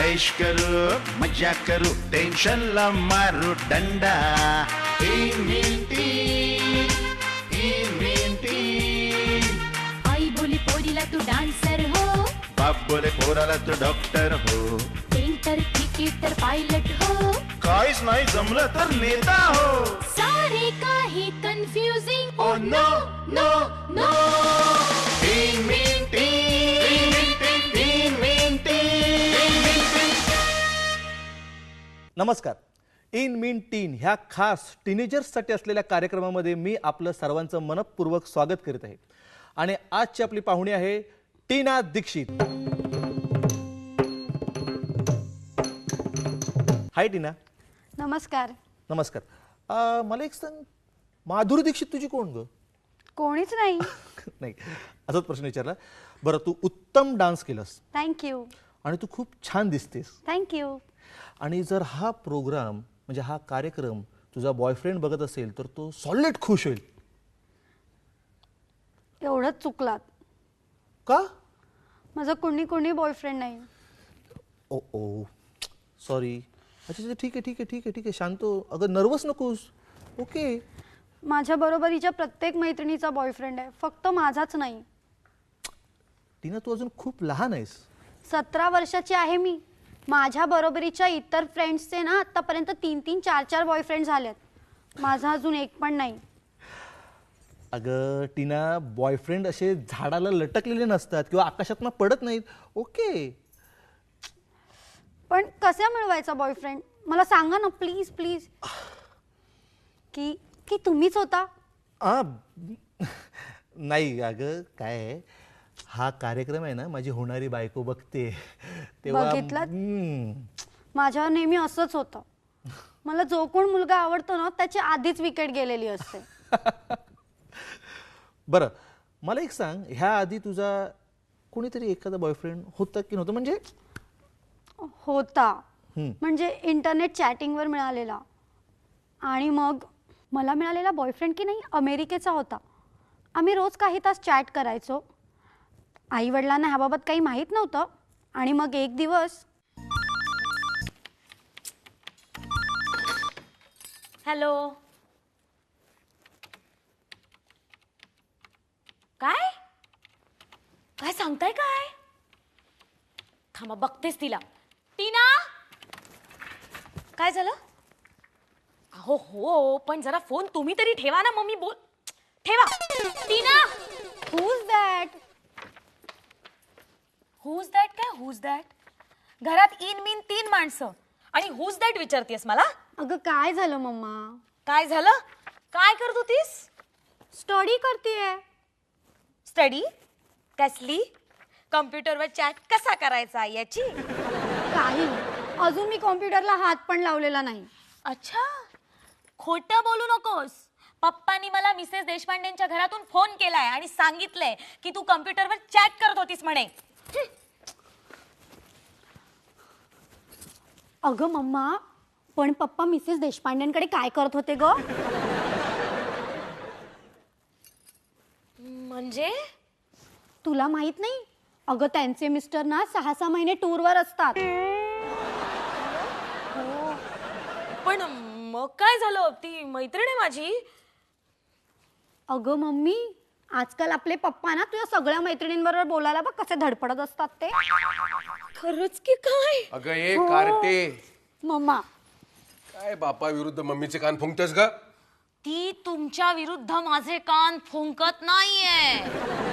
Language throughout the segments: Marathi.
ऐश करू मजा करू टेन्शनला मारू दंडा तीन मिनिटी तीन मिनिटी आई बोली पोरीला तू डान्सर हो बाप बोले पोराला तू डॉक्टर हो पेंटर क्रिकेटर पायलट हो. काहीच नाही जमलं तर नेता हो. सारे काही confusing oh no no no नमस्कार. इन मीन टीन ह्या खास टीनेजर्ससाठी असलेल्या कार्यक्रमामध्ये मी आपलं सर्वांचं मनपूर्वक स्वागत करीत आहे. आणि आजची आपली पाहुणी आहे टीना दीक्षित. हाय टीना नमस्कार. नमस्कार. अं, मला एक सांग माधुरी दीक्षित तुझी कोण ग? कोणीच नाही. नाही. असाच प्रश्न विचारला. बरं तू उत्तम डान्स केलंस. थँक्यू आणि तू खूप छान दिसतेस. थँक्यू आणि जर हा प्रोग्राम म्हणजे हा कार्यक्रम तुझा बॉयफ्रेंड बघत असेल तर तो सॉलिड खुश होईल. एवढंच चुकलात. का? माझा कुणी कुणी बॉयफ्रेंड नाही. ओ ओ. सॉरी अच्छा अच्छा ठीक आहे ठीक आहे ठीक आहे ठीक आहे. शांत हो. अगं नर्वस नकोस. ओके माझ्या बरोबरीच्या प्रत्येक मैत्रिणीचा बॉयफ्रेंड आहे. फक्त माझाच नाही. टीना तू अजून खूप लहान आहेस. सतरा वर्षाची आहे मी. माझ्या बरोबरीच्या इतर फ्रेंड्सचे ना आतापर्यंत तीन तीन चार चार बॉयफ्रेंड झालेत. माझा अजून एक पण नाही. अगं टीना बॉयफ्रेंड असे झाडाला लटकलेले नसतात किंवा आकाशातनं पडत नाहीत. ओके पण कसा मिळवायचा बॉयफ्रेंड मला सांगा ना प्लीज प्लीज की की तुम्हीच होता? आ नाही अगं काय आहे, हा कार्यक्रम आहे ना माझी होणारी बायको बघते. बघितलात? हम्म. माझ्यावर नेहमी असंच होतं. मला जो कोण मुलगा आवडतो ना त्याची आधीच विकेट गेलेली असते. बरं मला एक सांग ह्या आधी तुझा कोणीतरी एखादा बॉयफ्रेंड होता की नव्हतं? म्हणजे होता. म्हणजे इंटरनेट चॅटिंगवर मिळालेला. आणि मग मला मिळालेला बॉयफ्रेंड की नाही अमेरिकेचा होता. आम्ही रोज काही तास चॅट करायचो. आई वडिलांना ह्याबाबत काही माहीत नव्हतं. आणि मग एक दिवस हॅलो. काय? काय सांगताय काय? थांबा बघतेस तिला. टीना? काय झालं? अहो हो पण जरा फोन तुम्ही तरी ठेवा ना मम्मी बोल ठेवा. Tina? Who's that who's that काय? हुज दॅट घरात इन मीन तीन माणसं. आणि हुज दॅट विचारतेस मला? अगं काय झालं मम्मा? काय झालं? काय करत होतीस? स्टडी करतेय. स्टडी कसली? कम्प्युटरवर चॅट कसा करायचा याची? काही अजून मी कॉम्प्युटरला हात पण लावलेला नाही. अच्छा. खोटं बोलू नकोस. पप्पानी मला मिसेस देशपांडेंच्या घरातून फोन केलाय आणि सांगितलंय की तू कम्प्युटरवर चॅट करत होतीस म्हणे. अगं मम्मा पण पप्पा मिसेस देशपांडेंकडे काय करत होते ग? म्हणजे? तुला माहीत नाही? अगं त्यांचे मिस्टर ना सहा सहा महिने टूरवर असतात. पण मग काय झालं? ती मैत्रीण आहे माझी. अगं मम्मी आजकाल आपले पप्पा ना तुझ्या सगळ्या मैत्रिणींबरोबर बोलायला बघ कसे धडपडत असतात ते. खरंच की काय? अगं ए कारटे मम्मा. काय बापा विरुद्ध मम्मीचे कान फुंकतेस का ती तुमच्या विरुद्ध माझे कान फुंकत नाहीये.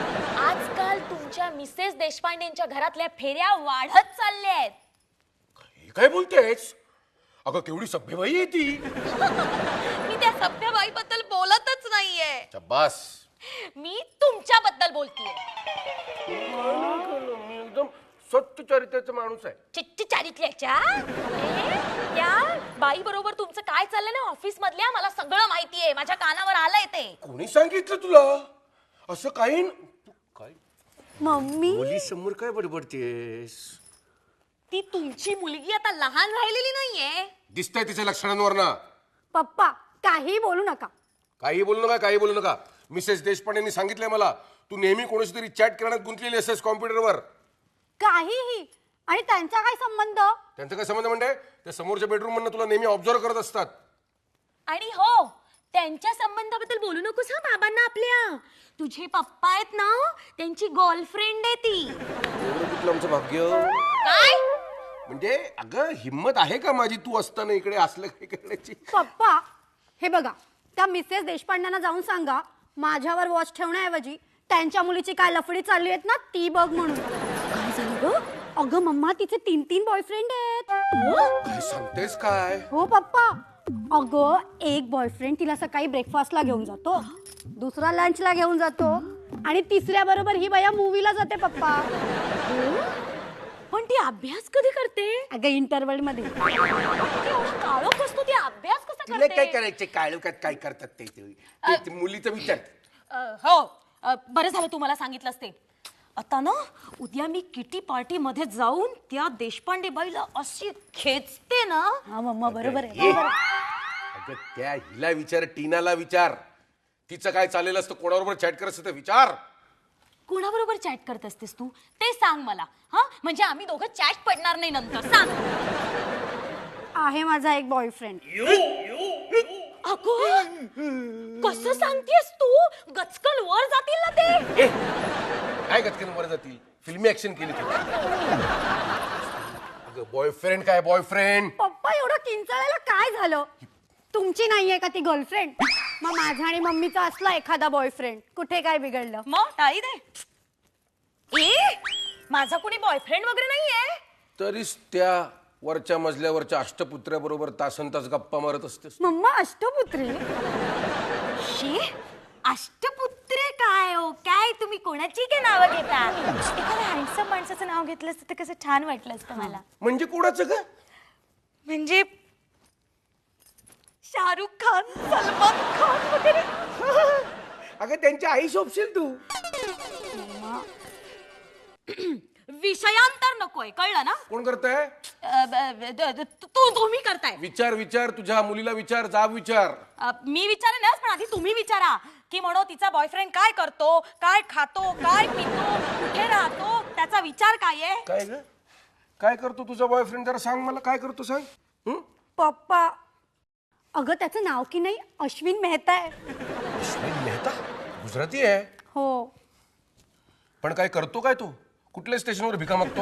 आजकाल तुमच्या मिसेस देशपांडेंच्या घरातल्या फेऱ्या वाढत चालल्या आहेत हे काय बोलतेस? अगं केवढी सभ्यबाई आहे ती. मी त्या सभ्यबाईबद्दल बोलतच नाहीये. शब्बास मी तुमच्याबद्दल बोलतीये. मी एकदम स्वच्छ चरित्राचा माणूस आहे. चिच्ची चारित्र्याच्या? ए, त्या बाई बरोबर तुमचं काय चाललंय ना? ऑफिस मधल्या मला सगळं माहितीये. माझ्या कानावर आलंय ते. कोणी सांगितलं तुला? असं काही न- मम्मी? मुली समोर काय बडबडतेस? ती तुमची मुलगी आता लहान राहिलेली नाहीये. दिसतंय तिच्या लक्षणांवर ना पप्पा काही बोलू नका. काही बोलू नका काही बोलू नका. मिसेस देशपांडेंनी सांगितलंय मला तू नेहमी कोणाशी तरी चॅट करण्यात गुंतलेली असतेस कॉम्प्युटरवर. काहीही. आणि त्यांचा काय संबंध? त्यांचा काय संबंध म्हणजे? ते समोरच्या बेडरूम मधनं तुला नेहमी ऑब्झर्व करत असतात. आणि हो त्यांच्या संबंधाबद्दल बोलू नकोस हा बाबांना आपल्या? तुझे पप्पा आहेत ना त्यांची गर्लफ्रेंड आहे ती. एवढं कुठलं आमचं भाग्य? काय? म्हणजे अगं हिंमत आहे का माझी? तू असताना इकडे असलं काही करण्याची पप्पा हे बघा त्या मिसेस देशपांड्यांना जाऊन सांगा माझ्यावर वॉच ठेवण्याऐवजी त्यांच्या मुलीची काय लफडी चालली आहेत ना ती बघ म्हणून. काय झालं ग? अगं मम्मा तिचे तीन तीन बॉयफ्रेंड आहेत. काय सांगतेस काय? हो पप्पा. अगं एक बॉयफ्रेंड तिला सकाळी ब्रेकफास्टला घेऊन जातो दुसरा लंचला घेऊन जातो आणि तिसऱ्या बरोबर ही बाया मूवीला जाते पप्पा. पण ती अभ्यास कधी करते? अगं इंटरवलमध्ये. काळो कसतो ती अभ्यास कसा तुला काय करते करायचे? काळोखात काय करतात ते? ते- ते मुलीचा विचार. अ, हो. अ, बरं झालं तुम्हाला सांगितलंच ते. आता ना उद्या मी किटी पार्टी मध्ये जाऊन त्या देशपांडे बाईला अशी खेचते ना. हा मम्मा बरोबर आहे ये. बरोबर आहे. अगं त्या हिला विचार टीनाला विचार. तिचं काय चाललेलं असतं कोणाबरोबर चॅट करत असतं विचार. कोणाबरोबर चॅट करत असतेस तू? ते सांग मला. हा? म्हणजे आम्ही दोघं चॅट पडणार नाही नंतर. सांग. आहे माझा एक बॉयफ्रेंड अगो कसं सांगतेस तू? गचकल वर जातील ना ते. ए, काय गचकन वर जातील? फिल्मी ऍक्शन केली बॉयफ्रेंड काय बॉयफ्रेंड पप्पा एवढं किंचाळायला काय झालं? तुमची नाहीये का ती गर्लफ्रेंड मग माझा आणि मम्मीचा असला एखादा बॉयफ्रेंड कुठे काय बिघडलं? मग टाळी दे. ए माझा कोणी बॉयफ्रेंड वगैरे नाहीये? तरीच त्या वरच्या मजल्यावरच्या अष्टपुत्र्याबरोबर तासन तास गप्पा मारत असतेस. मम्मा अष्टपुत्री? शी अष्टपुत्रे काय हो. काय तुम्ही कोणाची काय नावं घेता एखाद्या हँडसम माणसाचं नाव घेतलं असतं तर कसं छान वाटलं असतं मला? म्हणजे कोणाचं का म्हणजे शाहरुख खान सलमान खान वगैरे. अगं त्यांच्या आई शोभशील तू. विषयांतर नकोय कळलं ना? कोण करताय? अ, ब- ब- द- द- तू तुम्ही करताय. विचार विचार तुझ्या मुलीला विचार जाब विचार. अ, मी विचारेनच पण आधी तुम्ही विचारा. की म्हणो तिचा बॉयफ्रेंड काय करतो काय खातो काय पितो कुठे राहतो त्याचा विचार काय आहे? काय ग? काय करतो तुझा बॉयफ्रेंड जरा सांग मला काय करतो सांग? हं? पप्पा अगं त्याचं नाव की नाही अश्विन मेहता आहे. अश्विन मेहता? गुजराती आहे? हो. पण काय करतो काय तो? कुठल्या स्टेशनवर भिका मागतो?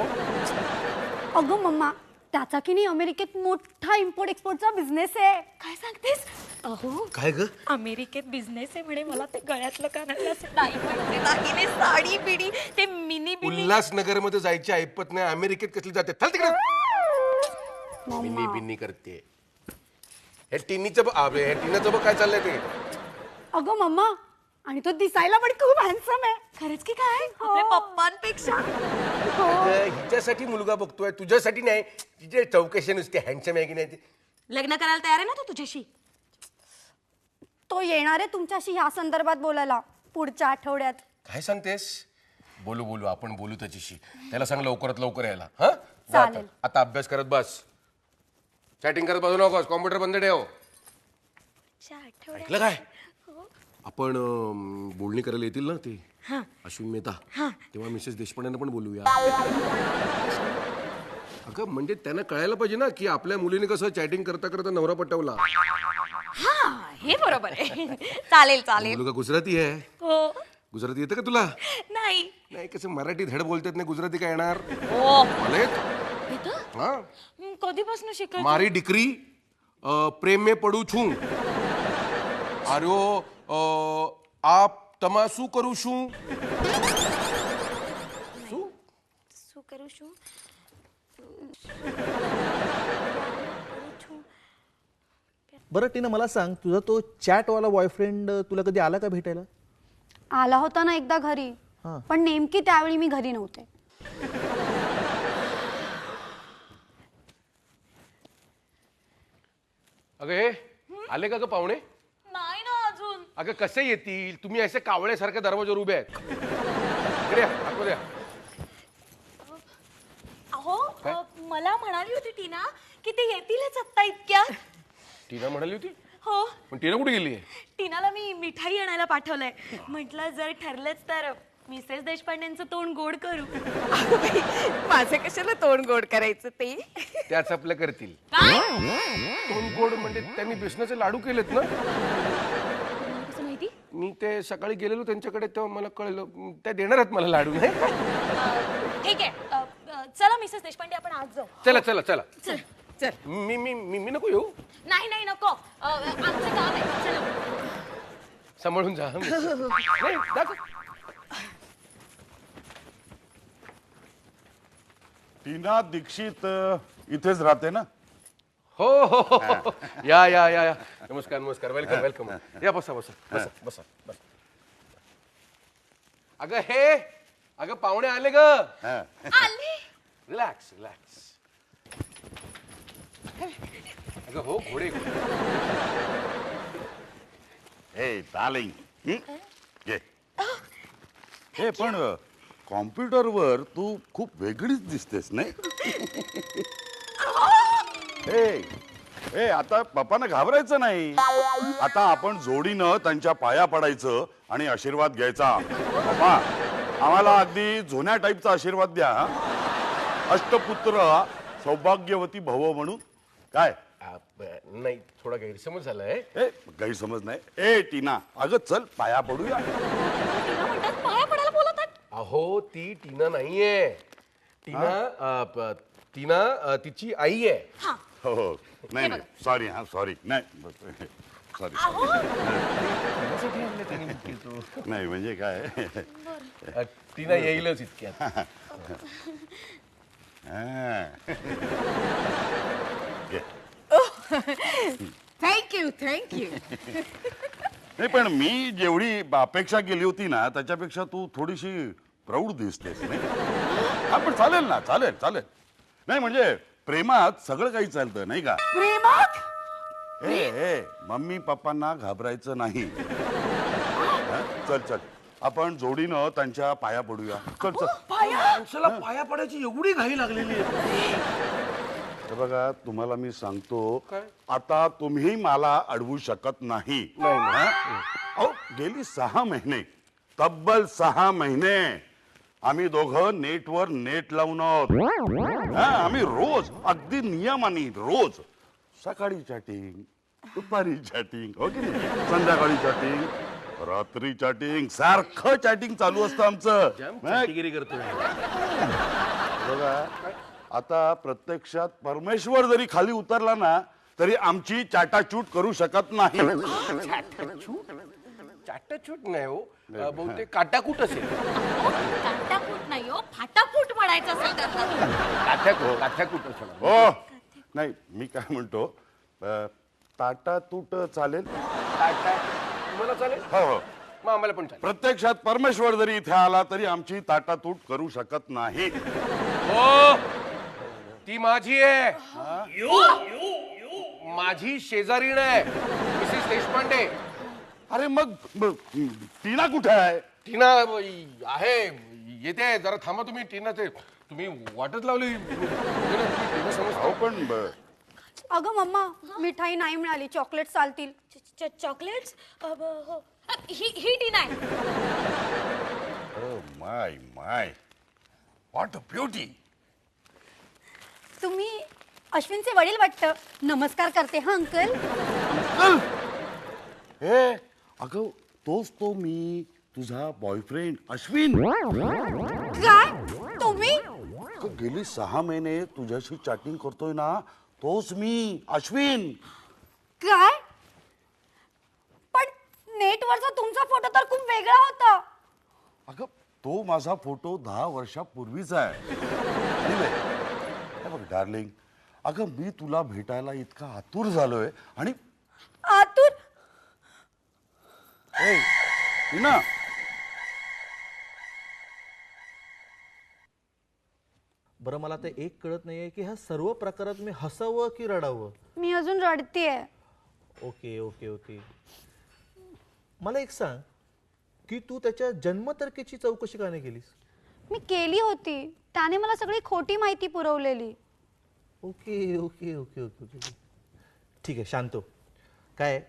अगं मम्मा त्याचा की नाही अमेरिकेत मोठा इम्पोर्ट एक्सपोर्टचा बिझनेस आहे. काय सांगतेस? अहो काय ग? अमेरिकेत बिझनेस आहे म्हणे मला ते गळ्यातलं कानातलं असं चे दागिने साडी बिडी ते मिनी बिनी उल्हासनगरमध्ये जायची ऐपत नाही अमेरिकेत कसली जाते? चल तिकडे. बिन्नी बिन्नी करते. हे टिनीचं आ, हे टिनाचं बघ काय चाललंय ते. अगं मम्मा आणि तो दिसायला पण खूप हॅन्सम आहे. खरंच की काय? आपल्या पप्पांपेक्षा. अगं, हिच्यासाठी मुलगा बघतोय तुझ्यासाठी नाही. तिचे चौकशी नुसते हँडसम आहे की नाही ते? लग्न करायला तयार आहे ना तू तुझ्याशी? तो येणार आहे तुमच्याशी ह्या संदर्भात बोलायला पुढच्या आठवड्यात. काय सांगतेस? बोलू बोलू आपण बोलू त्याच्याशी. त्याला सांग लवकरात लवकर यायला हा? जा आता. चालेल. आता अभ्यास करत बस. चॅटिंग करत बसू नकोस कॉम्प्युटर बंद ठेव. ऐकलं काय? आपण अं, बोलणी करायला येतील ना ते? अश्विन मेहता. तेव्हा मिसेस देशपांडेंना पण बोलूया. अगं म्हणजे त्यांना कळायला पाहिजे ना की आपल्या मुलीने कसं चॅटिंग करता करता नवरा पटवला. हा हे बरोबर आहे. चालेल चालेल. मुलगा गुजराती आहे. हो. गुजराती येतं का तुला? नाही. नाही कसं मराठी धड बोलतात नाही गुजराती काय येणार? हो. मला येतं. येतं? हा. हं, कधीपासून शिकायचं मारी डिक्री अ, प्रेम में पडू छू. आर्यो अ, आप તમાસું કરું છું શું શું કરું છું बरं टीना मला सांग तुझा तो चॅटवाला बॉयफ्रेंड तुला कधी आला का भेटायला आला होता ना एकदा घरी हा. पण नेमकी त्यावेळी मी घरी नव्हते अगं हे आले का ग पाहुणे नाही ना अजून अगं कसे येतील? तुम्ही असे कावळ्यासारख्या दरवाजावर उभे आहेत. इकडे या, आतमध्ये या. अहो? अ, मला म्हणाली होती टीना की ते येतीलच आत्ता इतक्या टीना म्हणाली होती? हो. पण टीना कुठे गेली टीनाला मी मिठाई आणायला पाठवलंय. म्हटलं जर ठरलंच तर मिसेस देशपांडेंचं तोंड गोड करू. अगं बाई, माझं कशाला तोंड गोड करायचं ते? त्याच आपल्या करतील. काय? दोन गोड म्हणजे त्यांनी बेसनाचे लाडू केलेत ना? मी ते सकाळी गेलेलो त्यांच्याकडे तेव्हा मला कळलं त्या देणार आहेत मला लाडू नाही ठीक आहे. अं, अं, चला मिसेस देशपांडे आपण आज जाऊ. चला चला चला. चल चल. मी मी मी मी नको येऊ. नाही नाही नको. अं, आमचं काम आहे. चला. सांभाळून जा हं. नाही, जा, जा. टीना दीक्षित अ, इथेच राहते ना? हो हो हो, हो. या या या या. नमस्कार नमस्कार. वेलकम वेलकम या बसा बसा बसा बसा बसा. अगं हे अगं पाहुणे आले ग. हा. आले? रिलॅक्स रिलॅक्स अगं हो घोडे हे डार्लिंग हं? घे हे पण कॉम्प्युटरवर तू खूप वेगळीच दिसतेस नाही? हे हे आता पप्पांना घाबरायचं नाही. आता आपण जोडीनं त्यांच्या पाया पडायचं आणि आशीर्वाद घ्यायचा. पप्पा आम्हाला अगदी जुन्या टाईपचा आशीर्वाद द्या हं? अष्टपुत्र सौभाग्यवती भव म्हणून. काय? आ, ब- नाही थोडा गैरसमज झालाय. ए गैरसमज नाही. ए टीना अगं चल पाया पडूया. म्हणतात पाया पडायला अहो ती टीना नाहीये. टीना अ, प- टीना अ, तिची आई आहे. हा. हो हो. नाही नाही. सॉरी हा सॉरी नाही सॉरी नाही म्हणजे काय? अ, टीना येईलच इतक्यात. हा. घे. थँक्यू थँक्यू नाही पण मी जेवढी अपेक्षा केली होती ना त्याच्यापेक्षा तू थोडीशी प्रौढ दिसतेस नाही? हा पण चालेल ना चालेल चालेल. नाही म्हणजे प्रेमात सगळं काही चालतं नाही का? प्रेमात? ए ए मम्मी पप्पांना घाबरायचं नाही. हा? चल चल. आपण जोडीनं त्यांच्या पाया पडूया. चल चल. माणसाला पाया पडायची एवढी घाई लागलेली आहे. हे बघा तुम्हाला मी सांगतो काय? आता तुम्ही मला अडवू शकत नाही. हा? अहो गेली सहा महिने. तब्बल सहा महिने. आम्ही दोघं नेटवर नेट लावून आहोत. हा, आम्ही रोज अगदी नियमाने रोज सकाळी चॅटिंग दुपारी चॅटिंग हो की नाही? संध्याकाळी चॅटिंग रात्री चॅटिंग सारखं चॅटिंग चालू असतं आमचं. करतोय. बघा आता प्रत्यक्षात परमेश्वर जरी खाली उतरला ना तरी आमची चाटाचूट करू शकत नाही. चाटाचूट नाही हो. बहुतेक काटाकूट असेल. काटाकूट नाही हो फाटाफूट म्हणायचं असेल काथ्याकूट असेल. हो. नाही मी काय म्हणतो अ, ताटातूट चालेल. टाटा तुम्हाला चालेल? हो हो. मग आम्हाला पण चालेल. प्रत्यक्षात परमेश्वर जरी इथे आला तरी आमची ताटातूट करू शकत नाही. हो. ती माझी आहे. माझी शेजारीण आहे. मिसेस देशपांडे. अरे मग टीना कुठे आहे? टीना आहे. येते जरा थांबा तुम्ही टीना ते तुम्ही वाटच लावली. अहो पण ब- अगं मम्मा मिठाई नाही मिळाली चॉकलेट चालतील. चॉकलेट्स? हो. ही ही टीना आहे. माय माय. व्हॉट अ ब्युटी तुम्ही अश्विनचे वडील वाटतं. नमस्कार करते हा अंकल? हे अगं तोच तो मी तुझा बॉयफ्रेंड अश्विन. काय? तुम्ही अगं, गेली सहा महिने तुझ्याशी चॅटिंग करतोय ना तोच मी अश्विन. काय? पण नेटवरचा तुमचा फोटो तर खूप वेगळा होता. अगं तो माझा फोटो दहा वर्षापूर्वीचा आहे. Anyway, हे बघ डार्लिंग अगं मी तुला भेटायला इतका आतुर झालोय आणि आतूर? ए टीना बरं मला ते एक कळत नाहीये की ह्या सर्व प्रकारात मी हसावं की रडावं? मी अजून रडतीये. Okay okay okay. मला एक सांग की तू त्याच्या जन्मतारखेची चौकशी का नाही केलीस? मी केली होती. त्याने मला सगळी खोटी माहिती पुरवलेली. Okay okay okay okay okay okay. ठीक आहे शांतो काय?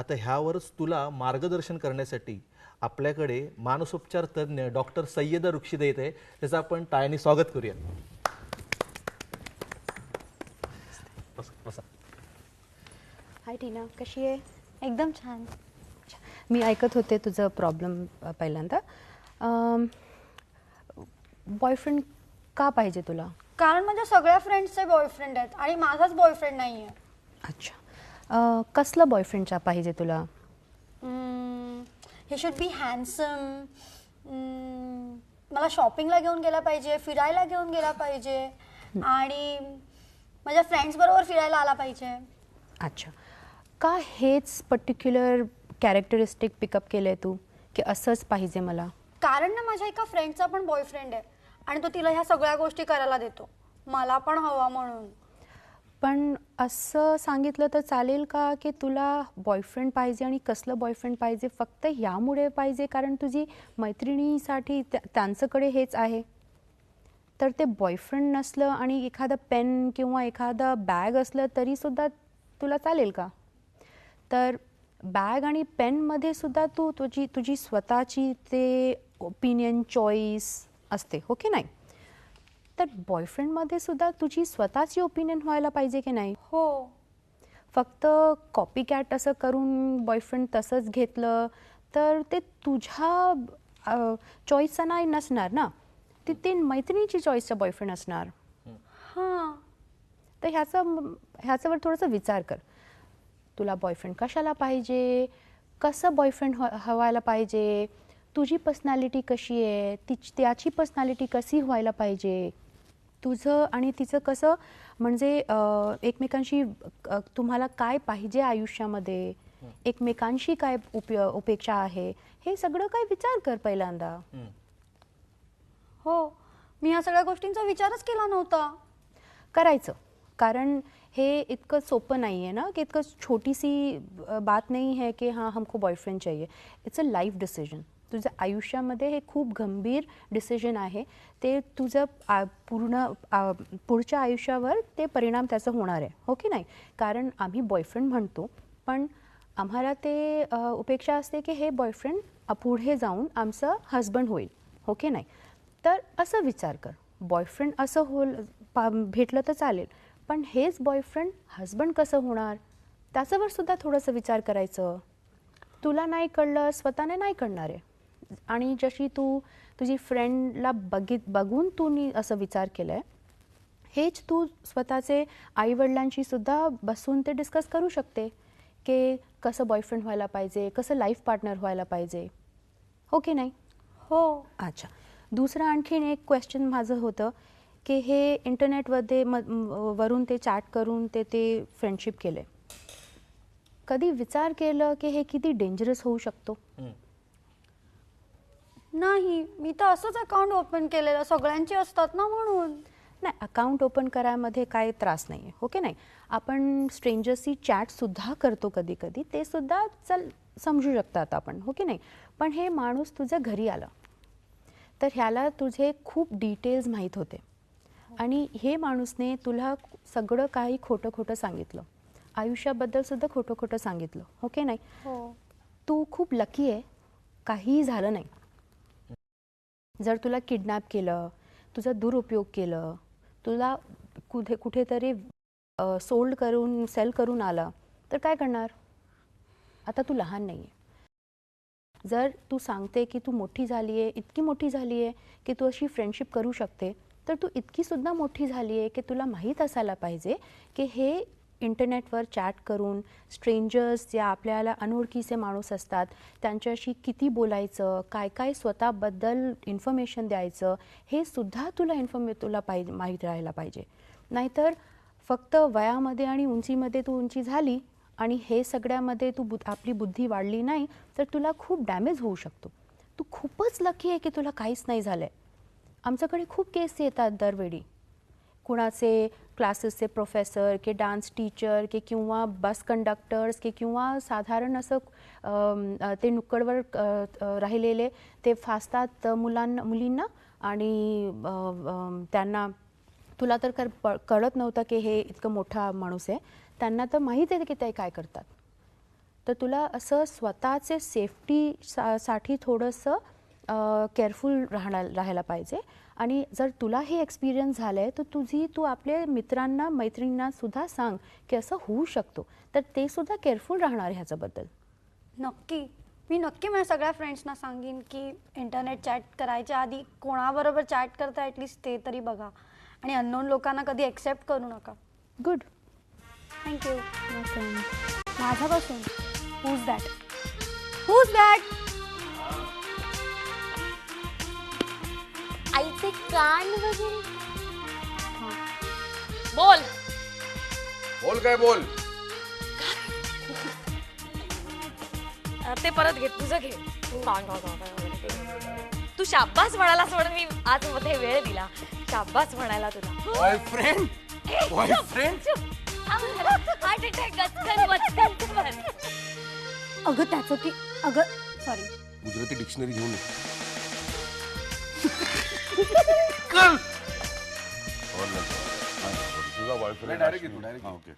आता ह्यावरच तुला मार्गदर्शन करण्यासाठी आपल्याकडे मानसोपचार तज्ज्ञ डॉक्टर सय्यदा रुक्षिद येत आहे त्याचं आपण टाळ्याने स्वागत करूया. हाय टीना कशी आहे? एकदम छान. मी ऐकत होते तुझं प्रॉब्लेम पहिल्यांदा. बॉयफ्रेंड का पाहिजे तुला? कारण माझ्या सगळ्या फ्रेंड्सचे बॉयफ्रेंड आहेत आणि माझाच बॉयफ्रेंड नाही आहे अच्छा. अं, कसलं बॉयफ्रेंडचा पाहिजे तुला? ही शुड बी हँडसम मला शॉपिंगला घेऊन गेला पाहिजे फिरायला घेऊन गेला पाहिजे. आणि माझ्या फ्रेंड्स बरोबर फिरायला आला पाहिजे. अच्छा. का हेच पर्टिक्युलर कॅरेक्टरिस्टिक पिकअप केलं आहे तू? की असंच पाहिजे मला? कारण ना माझ्या एका फ्रेंडचा पण बॉयफ्रेंड आहे. आणि तो तिला ह्या सगळ्या गोष्टी करायला देतो. मला पण हवा म्हणून. पण असं सांगितलं तर चालेल का की तुला बॉयफ्रेंड पाहिजे आणि कसलं बॉयफ्रेंड पाहिजे? फक्त ह्यामुळे पाहिजे कारण तुझी मैत्रिणीसाठी त्या- त्यांच्याकडे हेच आहे. तर ते बॉयफ्रेंड नसलं आणि एखादं पेन किंवा एखादं बॅग असलं तरीसुद्धा तुला चालेल का? तर बॅग आणि पेनमध्ये सुद्धा तू तुझी तुझी स्वतःची ते ओपिनियन चॉईस असते हो की नाही? तर बॉयफ्रेंडमध्ये सुद्धा तुझी स्वतःची ओपिनियन व्हायला पाहिजे की नाही? हो. फक्त कॉपी कॅट असं करून बॉयफ्रेंड तसंच घेतलं तर ते तुझ्या चॉईसचा नाही नसणार ना? ते ते मैत्रिणीची चॉईसचा बॉयफ्रेंड असणार. हां. तर ह्याचं ह्याच्यावर थोडासा विचार कर. तुला बॉयफ्रेंड कशाला पाहिजे? कसं बॉयफ्रेंड ह हवायला पाहिजे? तुझी पर्सनॅलिटी कशी आहे? तिच त्याची पर्सनॅलिटी कशी व्हायला पाहिजे? तुझं आणि तिचं कसं म्हणजे एकमेकांशी तुम्हाला काय पाहिजे आयुष्यामध्ये? एकमेकांशी काय उप उपेक्षा आहे? हे सगळं काय विचार कर पहिल्यांदा. हो. मी ह्या सगळ्या गोष्टींचा विचारच केला नव्हता. करायचं. कारण हे इतकं सोपं नाही आहे ना की इतकं छोटी सी अ, बात नाही है की हां हमको बॉयफ्रेंड चाहिए. इट्स अ लाईफ डिसिजन तुझं आयुष्यामध्ये हे खूप गंभीर डिसिजन आहे. ते तुझं आ, पूर्ण पुढच्या आयुष्यावर ते परिणाम त्याचा होणार आहे. हो की नाही? कारण आम्ही बॉयफ्रेंड म्हणतो पण आम्हाला ते उपेक्षा असते की हे बॉयफ्रेंड पुढे जाऊन आमचं हजबंड होईल. हो की नाही? तर असं विचार कर. बॉयफ्रेंड असं होल पा भेटलं तर चालेल पण हेच बॉयफ्रेंड हजबंड कसं होणार? त्याच्यावर सुद्धा थोडंसं विचार करायचं. तुला नाही कळलं स्वतःने नाही कळणार आहे. आणि जशी तू तुझी फ्रेंडला बघित बघून तू असं विचार केलं आहे हेच तू स्वतःचे आईवडिलांशी सुद्धा बसून ते डिस्कस करू शकते की कसं बॉयफ्रेंड व्हायला पाहिजे कसं लाईफ पार्टनर व्हायला पाहिजे. हो की नाही? हो. अच्छा. दुसरं आणखीन एक क्वेश्चन माझं होतं की हे इंटरनेटमध्ये म म- वरून ते चॅट करून ते ते फ्रेंडशिप केले कधी विचार केलं की हे किती डेंजरस होऊ शकतो? नाही मी तर असंच अकाउंट ओपन केलेलं सगळ्यांची असतात ना म्हणून. नाही अकाउंट ओपन करायमध्ये काय त्रास नाही आहे हो की नाही? आपण स्ट्रेंजर्सची चॅटसुद्धा करतो कधी कधी ते सुद्धा चल समजू शकतात आपण हो की नाही? पण हे माणूस तुझ्या घरी आला तर ह्याला तुझे खूप डिटेल्स माहीत होते. आणि हे माणूसने तुला सगळं काही खोटं खोटं सांगितलं. आयुष्याबद्दल सुद्धा खोटं खोटं सांगितलं हो की नाही? हो. तू खूप लकी आहे काहीही झालं नाही. जर तुला किडनॅप केलं तुझा दुरुपयोग केलं तुला कुठे कुठेतरी सोल्ड करून सेल करून आलं तर काय करणार? आता तू लहान नाही आहे जर तू सांगते की तू मोठी झाली आहे इतकी मोठी झाली आहे की तू अशी फ्रेंडशिप करू शकते तर तू इतकीसुद्धा मोठी झाली आहे की तुला माहीत असायला पाहिजे की हे इंटरनेटवर चॅट करून स्ट्रेंजर्स जे आपल्याला अनोळखीचे माणूस असतात त्यांच्याशी किती बोलायचं काय काय स्वतःबद्दल इन्फॉर्मेशन द्यायचं हे सुद्धा तुला इन्फॉर्मे तुला पाहिजे माहीत राहायला पाहिजे. नाहीतर फक्त वयामध्ये आणि उंचीमध्ये तू उंची झाली आणि हे सगळ्यामध्ये तू बु आपली बुद्धी वाढली नाही तर तुला खूप डॅमेज होऊ शकतो. तू खूपच लकी आहे की तुला काहीच नाही झालं आहे आमच्याकडे खूप केस येतात दरवेळी. कुणाचे क्लासेसचे प्रोफेसर की डान्स टीचर की किंवा बस कंडक्टर्स की किंवा साधारण असं ते नुक्कडवर राहिलेले ते फासतात मुलांना मुलींना आणि त्यांना तुला तर कर प- कळत नव्हतं की हे इतकं मोठा माणूस आहे. त्यांना तर माहीत आहे की ते काय करतात. तर तुला असं स्वतःचे सेफ्टी सा साठी थोडंसं केअरफुल राहणार राहायला पाहिजे. आणि जर तुला हे एक्सपिरियन्स झालं आहे तर तुझी तू आपल्या मित्रांना मैत्रिणींना सुद्धा सांग की असं होऊ शकतो. तर ते सुद्धा केअरफुल राहणार ह्याच्याबद्दल. नक्की. मी नक्की माझ्या सगळ्या फ्रेंड्सना सांगेन की इंटरनेट चॅट करायच्या आधी कोणाबरोबर चॅट करता ॲटलिस्ट ते तरी बघा. आणि अननोन लोकांना कधी एक्सेप्ट करू नका. गुड थँक्यू माझ्यापासून हुज दॅट हुज दॅट आईचे कान वगैरे? बोल. बोल काय बोल. अ, ते परत घे तुझं घे. कान, कान, कान, कान वगैरे ते. तू शाब्बास म्हणाला म्हणून मी आज मध्ये वेळ दिला. शाब्बास म्हणायला तुला. बॉयफ्रेंड बॉयफ्रेंड हार्ट अटॅक गचकन वचकन वर. अगं त्याचं ती अगं सॉरी गुजराती डिक्शनरी घेऊन ये. कर तुझा बॉयफ्रेंड डायरेक्ट ओके